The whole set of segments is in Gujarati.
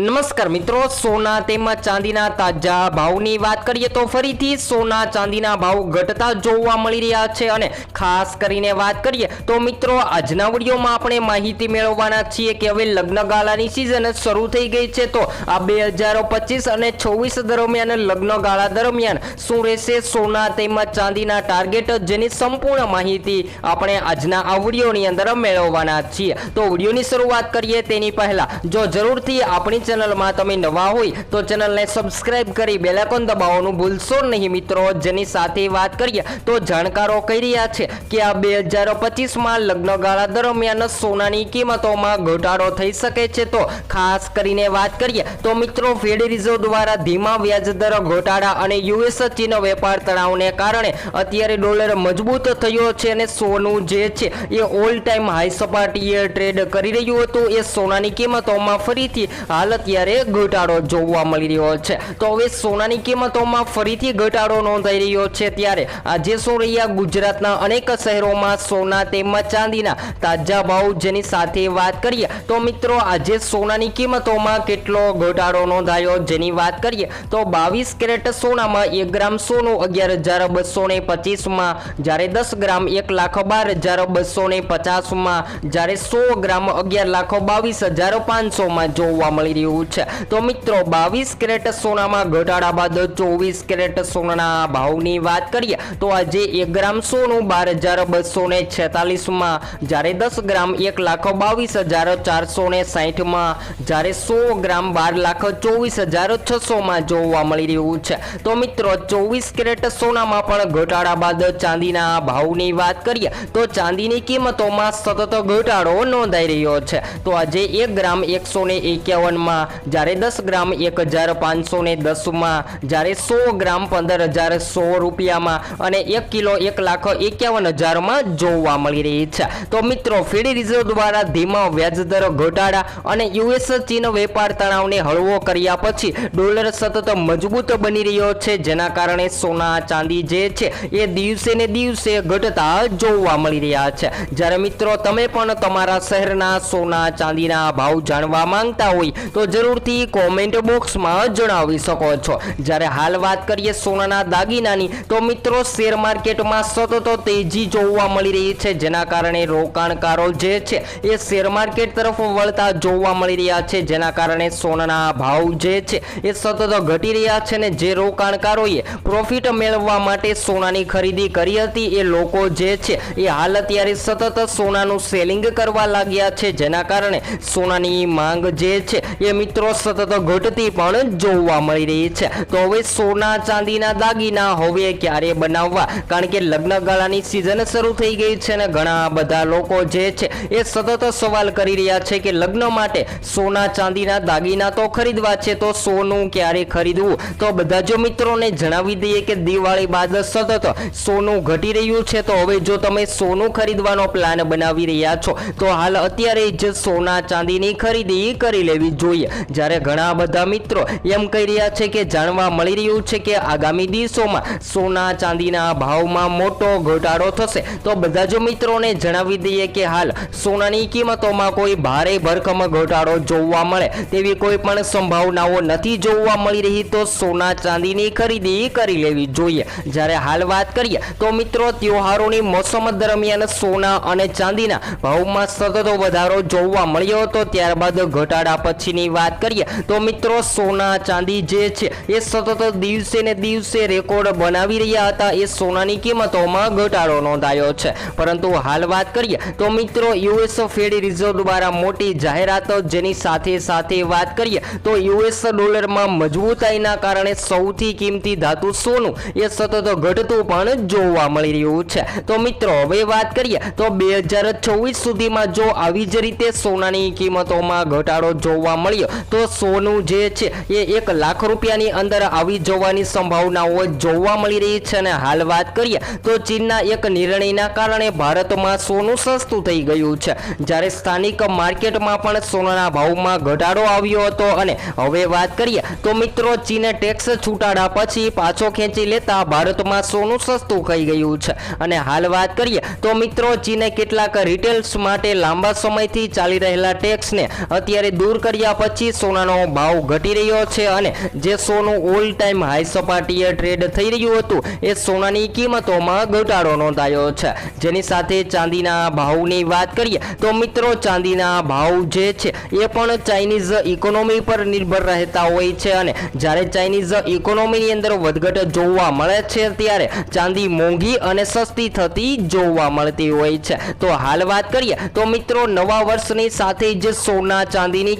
નમસ્કાર મિત્રો, સોના તેમજ ચાંદીના તાજા ભાવની વાત કરીએ તો ફરીથી સોના ચાંદીના ભાવ ઘટતા જોવા મળી રહ્યા છે અને ખાસ કરીને વાત કરીએ તો મિત્રો, આજના વિડીયોમાં આપણે માહિતી મેળવવાના છીએ કે હવે લગ્નગાળાની સિઝન શરૂ થઈ ગઈ છે તો આ બે હજાર પચીસ અને છવ્વીસ દરમિયાન લગ્નગાળા દરમિયાન શું રહેશે સોના તેમજ ચાંદીના ટાર્ગેટ જેની સંપૂર્ણ માહિતી આપણે આજના આ વિડીયોની અંદર મેળવવાના છીએ. તો વિડીયોની શરૂઆત કરીએ તેની પહેલા જો જરૂરથી આપણી ચેનલમાં તમે નવા હોય તો ચેનલને સબસ્ક્રાઇબ કરી બેલાકોન દબાવવાનું ભૂલશો નહીં મિત્રો. જેની સાથે વાત કરીએ તો જાણકારો કહી રહ્યા છે કે આ બે હજાર પચીસમાં લગ્નગાળા દરમિયાન સોનાની કિંમતોમાં ઘટાડો થઈ શકે છે. તો ખાસ કરીને વાત કરીએ તો મિત્રો ફેડ રિઝર્વ દ્વારા ધીમા વ્યાજ દર ઘટાડા અને યુએસ ચીન વેપાર તણાવને કારણે અત્યારે ડોલર મજબૂત થયો છે અને સોનું જે છે એ ઓલ ટાઈમ હાઈ સપાટીએ ટ્રેડ કરી રહ્યું હતું. એ સોનાની કિંમતોમાં ફરીથી હાલ અત્યારે ઘટાડો જોવા મળી રહ્યો છે. તો હવે સોનાની કિંમતોમાં ફરીથી ઘટાડો નોંધાઈ રહ્યો છે ત્યારે આજે શું રહ્યા ગુજરાતના અનેક શહેરોમાં સોના તેમજ ચાંદીના તાજા ભાવ જેની સાથે વાત કરીએ તો મિત્રો આજે સોનાની કિંમતોમાં કેટલો ઘટાડો નોંધાયો જેની વાત કરીએ તો બાવીસ કેરેટ સોનામાં એક ગ્રામ સોનું અગિયાર હજાર બસો ને પચીસમાં, જ્યારે દસ ગ્રામ એક લાખ બાર હજાર બસો ને પચાસમાં, જ્યારે સો ગ્રામ અગિયાર લાખ બાવીસ હજાર પાંચસોમાં જોવા મળી રહ્યું છે તો મિત્રો, બાવીસ કેરેટ સોનામાં ઘટાડા બાદ ચોવીસ કેરેટ સોનાના ભાવની વાત કરીએ, તો આજે એક ગ્રામ સોનું બાર હજાર બસો ને છેતાલીસમાં. જ્યારે દસ ગ્રામ એક લાખ બાવીસ હજાર ચારસો ને સાહીઠમાં. જ્યારે સો ગ્રામ બાર લાખ ચોવીસ હજાર છસોમાં જોવા મળી રહ્યું છે. તો મિત્રો, ચોવીસ કેરેટ સોનામાં પણ ઘટાડા બાદ ચાંદીના ભાવની વાત કરીએ, તો ચાંદીની કિંમતોમાં સતત ઘટાડો નોંધાઈ રહ્યો છે. તો આજે એક ગ્રામ એકસો ને એકાવનમાં જ્યારે દસ ગ્રામ એક હજાર પાંચસો ને દસમાં જ્યારે સો ગ્રામ પંદર હજાર સો રૂપિયામાં અને એક કિલો એક લાખ એકાવન હજારમાં જોવા મળી રહી છે. તો મિત્રો ફેડ રિઝર્વ દ્વારા ધીમા વ્યાજદર ઘટાડા અને યુએસ ચીન વેપાર તણાવને હળવો કર્યા પછી ડોલર સતત મજબૂત બની રહ્યો છે, જેના કારણે સોના, ચાંદી જે છે, એ દિવસે ને દિવસે ઘટતા જોવા મળી રહ્યા છે. જ્યારે મિત્રો, તમે પણ તમારા શહેરના સોના, ચાંદીના ભાવ જાણવા માંગતા હોય, તો જરૂરથી કોમેન્ટ બોક્સમાં જણાવી શકો છો. જ્યારે હાલ વાત કરીએ સોનાના દાગીનાની, તો મિત્રો શેર માર્કેટમાં સતત તેજી જોવા મળી રહી છે. જેના કારણે રોકાણકારો જે છે, એ શેર માર્કેટ તરફ વળતા જોવા મળી રહ્યા છે. જેના કારણે સોનાના ભાવ જે છે, એ સતત ઘટી રહ્યા છે ને જે રોકાણકારોએ પ્રોફિટ મેળવવા માટે સોનાની ખરીદી કરી હતી, એ લોકો જે છે, એ હાલ અત્યારે સતત સોનાનું સેલિંગ કરવા લાગ્યા છે. જેના કારણે સોનાની માંગ જે છે, એ મિત્રો સતત ઘટતી પણ જોવા મળી રહી છે. તો હવે સોના, ચાંદીના દાગીના હવે ક્યારે બનાવવા? કારણ કે લગ્નગાળાની સિઝન શરૂ થઈ ગઈ છે અને ઘણા બધા લોકો જે છે એ સતત સવાલ કરી રહ્યા છે કે લગ્ન માટે સોના, ચાંદીના દાગીના તો ખરીદવા છે, તો સોનું ક્યારે ખરીદવું? તો બધા જો મિત્રોને જણાવી દઈએ કે દિવાળી બાદ સતત સોનું ઘટી રહ્યું છે. તો હવે જો તમે સોનું ખરીદવાનો પ્લાન બનાવી રહ્યા છો, તો હાલ અત્યારે જ સોના, ચાંદીની ખરીદી કરી લેવી જોઈએ. જ્યારે ઘણા બધા મિત્રો એમ કહી રહ્યા છે કે જાણવા મળી રહ્યું છે કે આગામી દિવસોમાં સોના ચાંદીના ભાવમાં મોટો ઘટાડો થશે. તો બધા જ મિત્રોને જણાવી દઈએ કે હાલ સોનાની કિંમતોમાં કોઈ ભારે ભરખમ ઘટાડો જોવા મળે તેવી કોઈ પણ સંભાવનાઓ નથી જોવા મળી રહી. તો સોના ચાંદીની ખરીદી કરી લેવી જોઈએ. જ્યારે હાલ વાત કરીએ તો મિત્રો તહેવારોની મોસમ દરમિયાન સોના અને ચાંદીના ભાવમાં સતત વધારો જોવા મળ્યો હતો. ત્યારબાદ ઘટાડા પછીની વાત કરીએ, તો મિત્રો સોના ચાંદી જે છે, એ સતત દિવસે ને દિવસે રેકોર્ડ બનાવી રહ્યા હતા. એ સોનાની કિંમતોમાં ઘટાડો નોંધાયો છે. પરંતુ હાલ વાત કરીએ, તો મિત્રો યુએસ ફેડ રિઝર્વ દ્વારા મોટી જાહેરાત જેની સાથે સાથે વાત કરીએ, તો યુએસ ડોલરમાં મજબૂતાઈના કારણે સૌથી કિંમતી ધાતુ સોનું એ સતત ઘટતું પણ જોવા મળી રહ્યું છે. તો મિત્રો, હવે વાત કરીએ, તો બે હજાર છવ્વીસ સુધીમાં જો આવી જ રીતે સોનાની કિંમતોમાં ઘટાડો જોવા મળ્યો તો સોનું જે છે એ એક લાખ રૂપિયાની અંદર આવી જવાની સંભાવનાઓ જોવા મળી રહી છે અને હાલ વાત કરીએ તો ચીનના એક નિર્ણયના કારણે ભારતમાં સોનું સસ્તું થઈ ગયું છે. જ્યારે સ્થાનિક માર્કેટમાં પણ સોનાના ભાવમાં ઘટાડો આવ્યો હતો અને હવે વાત કરીએ તો મિત્રો ચીને ટેક્સ છૂટાડા પછી પાછો ખેંચી લેતા ભારતમાં સોનું સસ્તું થઈ ગયું છે. અને હાલ વાત કરીએ તો મિત્રો ચીને કેટલાક રિટેલ્સ માટે લાંબા સમયથી ચાલી રહેલા ટેક્સને અત્યારે દૂર કર્યા પછી પછી સોનાનો ભાવ ઘટી રહ્યો છે અને જે સોનું ઓલ ટાઈમ હાઈ સપાટીએ ટ્રેડ થઈ રહ્યું હતું, એ સોનાની કિંમતોમાં ઘટાડો નોંધાયો છે. જેની સાથે ચાંદીના ભાવની વાત કરીએ, તો મિત્રો ચાંદીના ભાવ જે છે, એ પણ ચાઇનીઝ ઇકોનોમી પર નિર્ભર રહેતા હોય છે અને જ્યારે ચાઇનીઝ ઇકોનોમીની અંદર વધઘટ જોવા મળે છે, ત્યારે ચાંદી મોંઘી અને સસ્તી થતી જોવા મળતી હોય છે. તો હાલ વાત કરીએ, તો મિત્રો નવા વર્ષની સાથે જ સોના ચાંદીની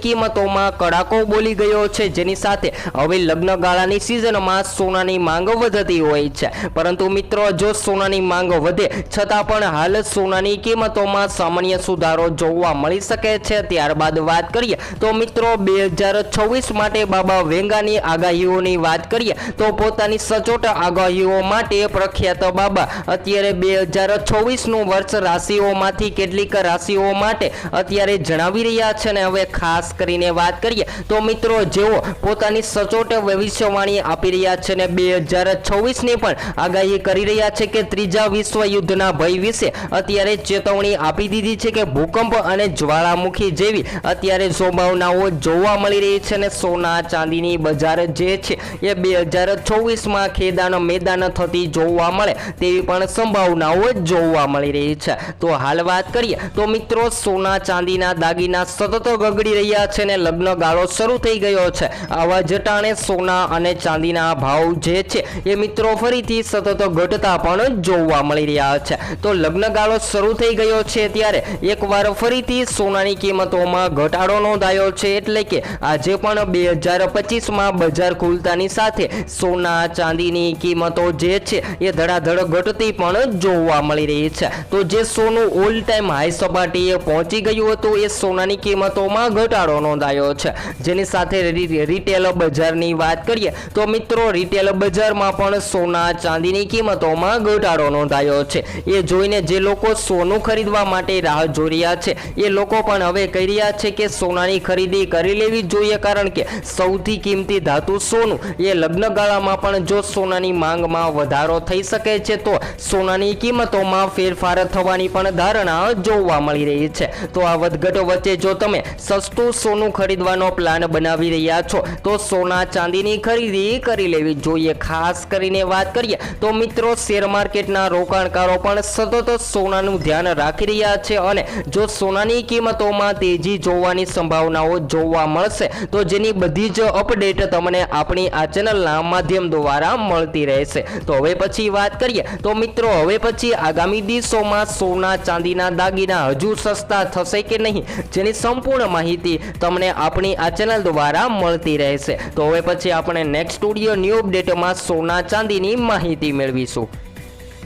કિંમતોમાં કડાકો બોલી ગયો છે. જેની સાથે હવે લગ્ન ગાળાની સિઝનમાં સોનાની માંગ વધતી હોય છે. પરંતુ મિત્રો, જો સોનાની માંગ વધે, છતાં પણ હાલ સોનાની કિંમતોમાં સામાન્ય સુધારો જોવા મળી શકે છે. ત્યારબાદ વાત કરીએ તો મિત્રો, બે હજાર છવ્વીસ માટે બાબા વેંગાની આગાહીઓની વાત કરીએ તો પોતાની સચોટ આગાહીઓ માટે પ્રખ્યાત બાબા અત્યારે બે હજાર છવ્વીસનું વર્ષ રાશિઓમાંથી કેટલીક રાશિઓ માટે અત્યારે જણાવી રહ્યા છે ને હવે ખાસ કરીને વાત કરીએ તો મિત્રો જેઓ પોતાની સચોટ ભવિષ્યવાણી આપી રહ્યા છે ને બે હજાર છવ્વીસની પણ આગાહી કરી રહ્યા છે કે ત્રીજા વિશ્વ યુદ્ધના ભય વિશે અત્યારે ચેતવણી આપી દીધી છે કે ભૂકંપ અને જ્વાળામુખી જેવી અત્યારે સંભાવનાઓ જોવા મળી રહી છે અને સોના, ચાંદીની બજાર જે છે એ બે હજાર છવ્વીસમાં ખેદાન, મેદાન થતી જોવા મળે તેવી પણ સંભાવનાઓ જોવા મળી રહી છે. તો હાલ વાત કરીએ તો મિત્રો સોના, ચાંદીના દાગીના સતત ગગડી રહ્યા છે ને લગ્ન ગાળો શરૂ થઈ ગયો છે. આવા જટાણે સોના અને ચાંદીના ભાવ જે છે એ મિત્રો ફરીથી સતત ઘટતા પણ જોવા મળી રહ્યા છે. તો લગ્ન ગાળો શરૂ થઈ ગયો છે ત્યારે એકવાર ફરીથી સોનાની કિંમતોમાં ઘટાડો નોંધાયો છે એટલે કે આજે પણ બે હજાર પચીસમાં બજાર ખુલતાની સાથે સોના, ચાંદીની કિંમતો જે છે એ ધડાધડ ઘટતી પણ જોવા મળી રહી છે. તો જે સોનું ઓલ ટાઈમ હાઈ સપાટીએ પહોંચી ગયું હતું એ સોનાની કિંમતોમાં ઘટાડો નોંધાયો છે. જેની સાથે રિટેલ બજારની વાત કરીએ, તો મિત્રો રિટેલ બજારમાં પણ સોના ચાંદીની કિંમતોમાં ઘટાડો નોંધાયો છે. એ જોઈને જે લોકો સોનું ખરીદવા માટે રાહ જોઈ રહ્યા છે, એ લોકો પણ હવે કહી રહ્યા છે કે સોનાની ખરીદી કરી લેવી જોઈએ, કારણ કે સૌથી કિંમતી ધાતુ સોનું. એ લગ્નગાળામાં પણ જો સોનાની માંગમાં વધારો થઈ શકે છે, તો સોનાની કિંમતોમાં ફેરફાર થવાની પણ ધારણા જોવા મળી રહી છે. તો આ વધઘટો વચ્ચે જો તમે સસ્તું સોનું ખરીદવાનો પ્લાન બનાવી રહ્યા છો. તો સોના ચાંદીની ખરીદી કરી લેવી જોઈએ. ખાસ કરીને વાત કરીએ તો મિત્રો શેર માર્કેટના રોકાણકારો પણ સતત સોનાનું ધ્યાન રાખી રહ્યા છે અને જો સોનાની કિંમતોમાં તેજી જોવાની સંભાવનાઓ જોવા મળશે, તો જેની બધી જ અપડેટ તમને આપણી આ ચેનલના માધ્યમ દ્વારા મળતી રહેશે. તો હવે પછી વાત કરીએ. તો મિત્રો, હવે પછી આગામી દિવસોમાં સોના ચાંદીના દાગીના હજુ સસ્તા થશે કે નહીં, જેની સંપૂર્ણ માહિતી તમને આપણી આ ચેનલ દ્વારા મળતી રહેશે. તો હવે પછી આપણે નેક્સ્ટ સ્ટુડિયો ન્યૂ અપડેટમાં સોના ચાંદીની માહિતી મેળવીશું.